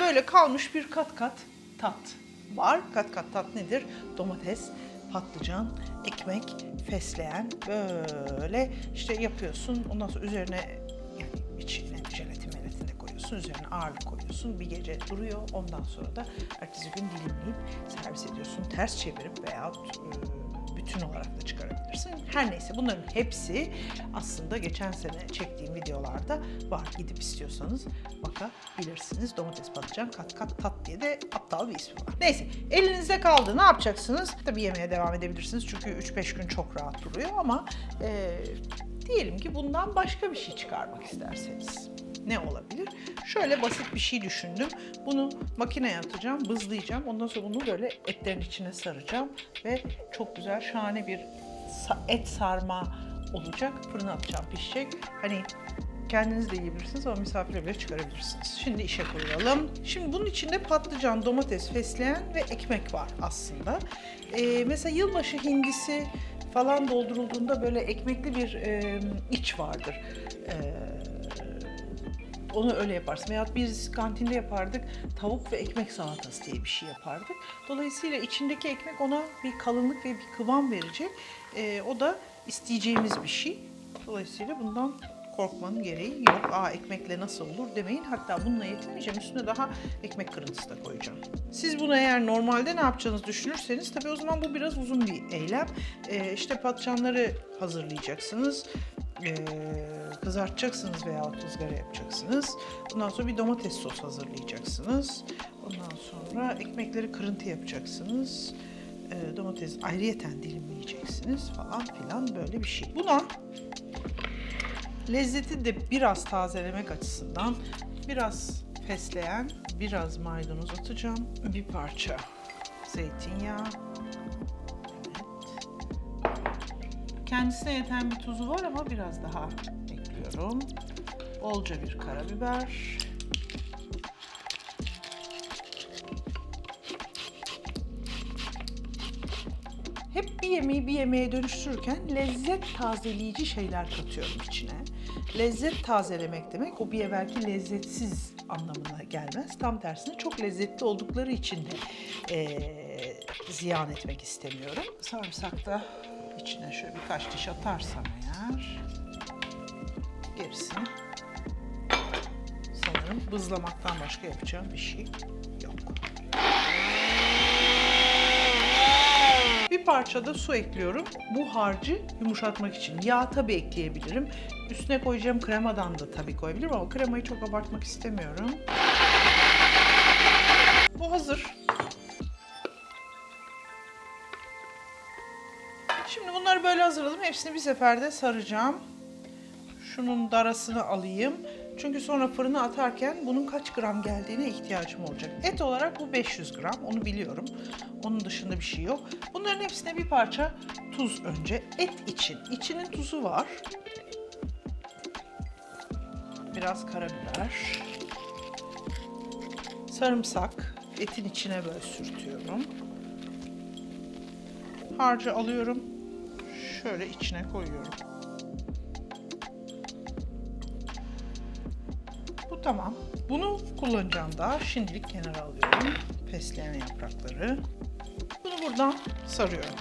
böyle kalmış bir kat kat tat var. Kat kat tat nedir? Domates, patlıcan, ekmek, fesleğen böyle işte yapıyorsun. Ondan sonra üzerine yani içine jelatin melatin de koyuyorsun. Üzerine ağırlık koyuyorsun. Bir gece duruyor. Ondan sonra da ertesi gün dilimleyip servis ediyorsun. Ters çevirip veyahut e, bütün olarak da çıkarabilirsin. Her neyse bunların hepsi aslında geçen sene çektiğim videolarda var. Gidip istiyorsanız bakabilirsiniz. Domates patlıcan kat kat tat diye de aptal bir ismi var. Neyse elinizde kaldı. Ne yapacaksınız? Tabii yemeye devam edebilirsiniz. Çünkü 3-5 gün çok rahat duruyor ama e, diyelim ki bundan başka bir şey çıkarmak isterseniz. Ne olabilir? Şöyle basit bir şey düşündüm. Bunu makineye atacağım, bızlayacağım. Ondan sonra bunu böyle etlerin içine saracağım. Ve çok güzel, şahane bir et sarma olacak. Fırına atacağım, pişecek. Hani kendiniz de yiyebilirsiniz ama misafire bile çıkarabilirsiniz. Şimdi işe koyalım. Şimdi bunun içinde patlıcan, domates, fesleğen ve ekmek var aslında. Ee, mesela yılbaşı hindisi falan doldurulduğunda böyle ekmekli bir e, iç vardır. Ee, onu öyle yaparsın. Veyahut biz kantinde yapardık. Tavuk ve ekmek salatası diye bir şey yapardık. Dolayısıyla içindeki ekmek ona bir kalınlık ve bir kıvam verecek. Ee, o da isteyeceğimiz bir şey. Dolayısıyla bundan korkmanın gereği yok. Aa ekmekle nasıl olur demeyin. Hatta bununla yetinmeyeceğim. Üstüne daha ekmek kırıntısı da koyacağım. Siz bunu eğer normalde ne yapacağınızı düşünürseniz tabii o zaman bu biraz uzun bir eylem. Ee, işte patlıcanları hazırlayacaksınız. Ee, kızartacaksınız veya ızgara yapacaksınız. Ondan sonra bir domates sos hazırlayacaksınız. Ondan sonra ekmekleri kırıntı yapacaksınız. Ee, domates ayrıyeten dilimleyeceksiniz falan filan böyle bir şey. Buna lezzeti de biraz tazelemek açısından biraz fesleğen, biraz maydanoz atacağım. Bir parça zeytinyağı. Kendisine yeten bir tuzu var ama biraz daha ekliyorum. Bolca bir karabiber. Hep bir yemeği bir yemeğe dönüştürürken lezzet tazeleyici şeyler katıyorum içine. Lezzet tazelemek demek o bir evvelki lezzetsiz anlamına gelmez. Tam tersine çok lezzetli oldukları için de eee, ziyan etmek istemiyorum. Sarımsak da içine şöyle birkaç diş atarsam eğer gerisini sanırım bızlamaktan başka yapacağım bir şey yok. Bir parça da su ekliyorum. Bu harcı yumuşatmak için. Yağ tabii ekleyebilirim. Üstüne koyacağım kremadan da tabii koyabilirim ama kremayı çok abartmak istemiyorum. Bu hazır. Böyle hazırladım. Hepsini bir seferde saracağım. Şunun darasını alayım. Çünkü sonra fırına atarken bunun kaç gram geldiğine ihtiyacım olacak. Et olarak bu 500 gram, onu biliyorum. Onun dışında bir şey yok. Bunların hepsine bir parça tuz önce. Et için. İçinin tuzu var. Biraz karabiber. Sarımsak. Etin içine böyle sürtüyorum. Harcı alıyorum. Şöyle içine koyuyorum. Bu tamam. Bunu kullanacağım daha. Şimdilik kenara alıyorum. Fesleğen yaprakları. Bunu buradan sarıyorum.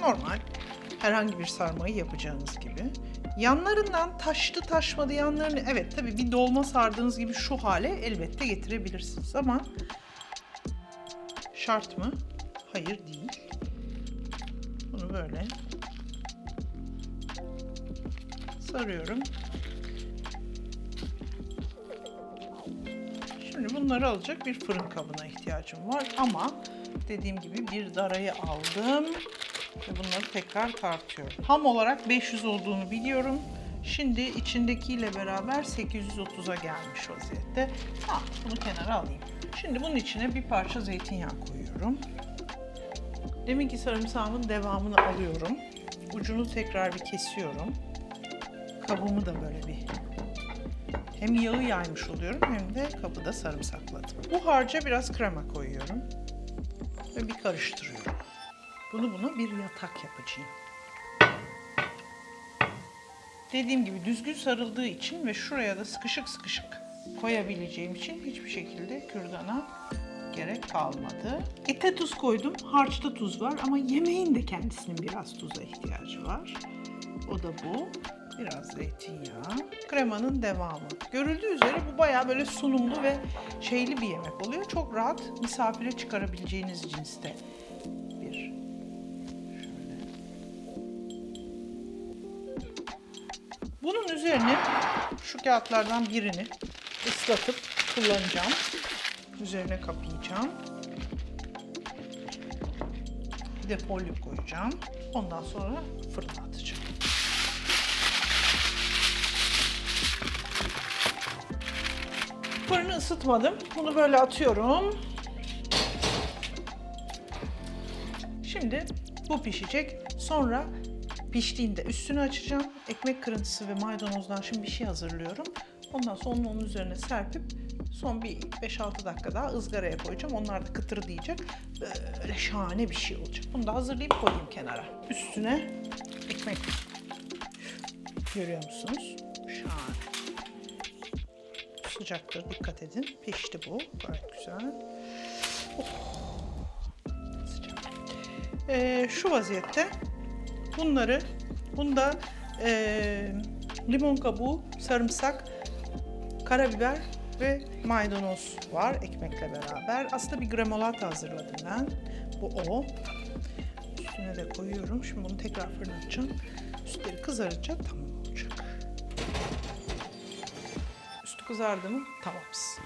Normal. Herhangi bir sarmayı yapacağınız gibi. Yanlarından taşlı taşmadı yanlarını evet tabii bir dolma sardığınız gibi şu hale elbette getirebilirsiniz ama şart mı? Hayır değil. Bunu böyle sarıyorum. Şimdi bunları alacak bir fırın kabına ihtiyacım var ama dediğim gibi bir darayı aldım ve bunları tekrar tartıyorum. Ham olarak 500 olduğunu biliyorum. Şimdi içindekiyle beraber 830'a gelmiş vaziyette. Ha, bunu kenara alayım. Şimdi bunun içine bir parça zeytinyağı koyuyorum. Deminki sarımsağımın devamını alıyorum. Ucunu tekrar bir kesiyorum. Kabuğumu da böyle bir hem yağı yaymış oluyorum hem de kabı sarımsakladım. Bu harca biraz krema koyuyorum ve bir karıştırıyorum. Bunu buna bir yatak yapacağım. Dediğim gibi düzgün sarıldığı için ve şuraya da sıkışık sıkışık koyabileceğim için hiçbir şekilde kürdana gerek kalmadı. Ete tuz koydum. Harçta tuz var ama yemeğin de kendisinin biraz tuza ihtiyacı var. O da bu. Biraz zeytinyağı. Kremanın devamı. Görüldüğü üzere bu bayağı böyle sunumlu ve şeyli bir yemek oluyor. Çok rahat misafire çıkarabileceğiniz cinste bir. Şöyle. Bunun üzerine şu kağıtlardan birini ıslatıp kullanacağım. Üzerine kapayacağım. Bir de folyo koyacağım. Ondan sonra fırına atacağım. Fırını ısıtmadım. Bunu böyle atıyorum. Şimdi bu pişecek. Sonra piştiğinde üstünü açacağım. Ekmek kırıntısı ve maydanozdan şimdi bir şey hazırlıyorum. Ondan sonra onu onun üzerine serpip son bir 5-6 dakika daha ızgaraya koyacağım. Onlar da kıtır diyecek. Böyle şahane bir şey olacak. Bunu da hazırlayıp koyayım kenara. Üstüne ekmek. Görüyor musunuz? Şahane. Sıcaktır dikkat edin. Pişti bu. Gayet güzel. Oh. Ee, şu vaziyette bunları bunda ee, limon kabuğu, sarımsak, karabiber ve maydanoz var ekmekle beraber. Aslında bir gremolata hazırladım ben. Bu o. Üstüne de koyuyorum. Şimdi bunu tekrar fırına açacağım. Üstleri kızarınca tamam kızardı mı? Tamamız.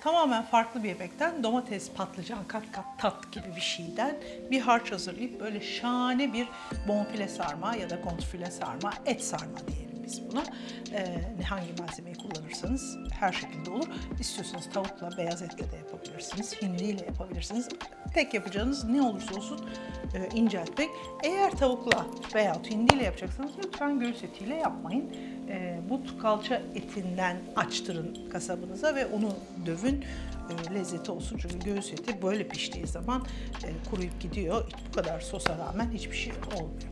Tamamen farklı bir yemekten domates, patlıcan, kat kat tat gibi bir şeyden bir harç hazırlayıp böyle şahane bir bonfile sarma ya da kontrfile sarma, et sarma diyelim biz buna. Ee, hangi malzemeyi kullanırsanız her şekilde olur. İstiyorsanız tavukla, beyaz etle de yapabilirsiniz, hindiyle yapabilirsiniz. Tek yapacağınız ne olursa olsun e, inceltmek. Eğer tavukla veya hindiyle yapacaksanız lütfen göğüs etiyle yapmayın. E, but kalça etinden açtırın kasabınıza ve onu dövün. E, lezzeti olsun çünkü göğüs eti böyle piştiği zaman e, kuruyup gidiyor. Bu kadar sosa rağmen hiçbir şey olmuyor.